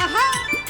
Aha.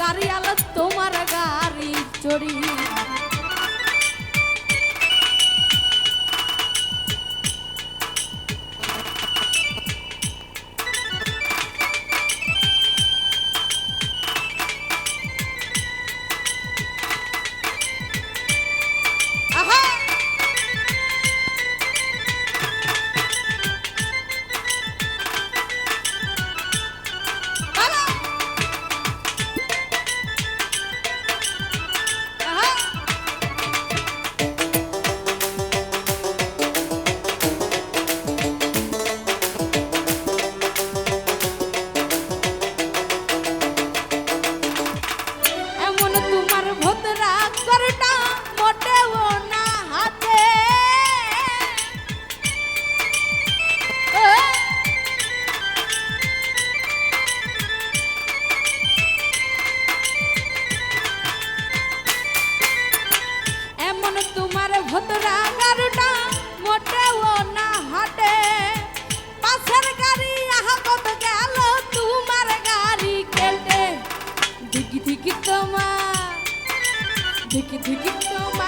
গাড়ি আলো তো।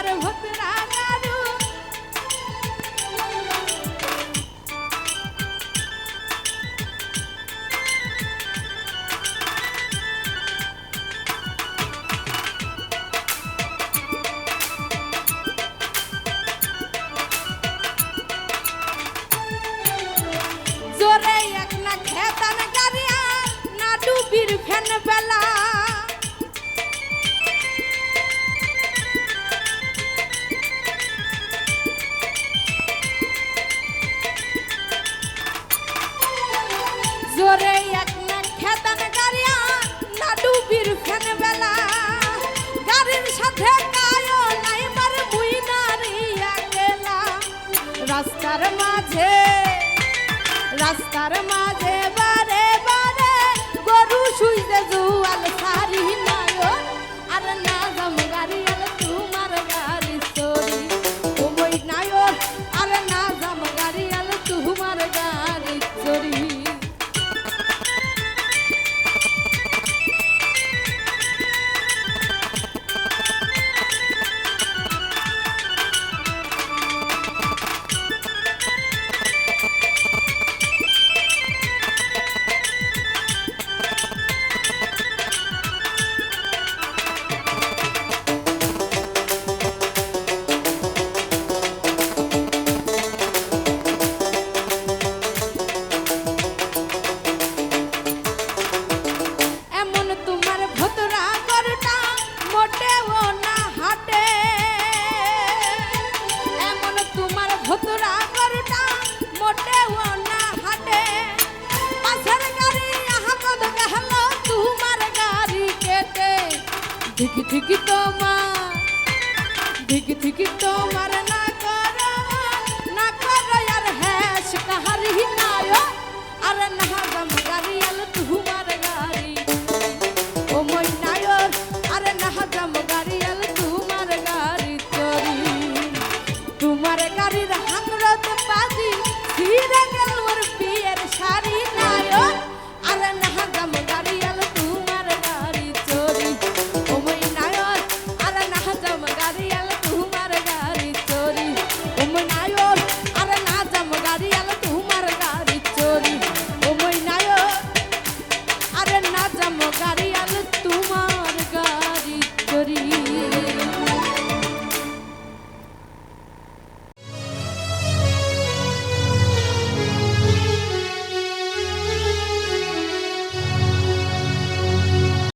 I'm not matter what that I রাস্তার মাঝে রাস্তার মাঝে ঠিকই ঠিকই তোমার ঠিকই ঠিকই তোমার না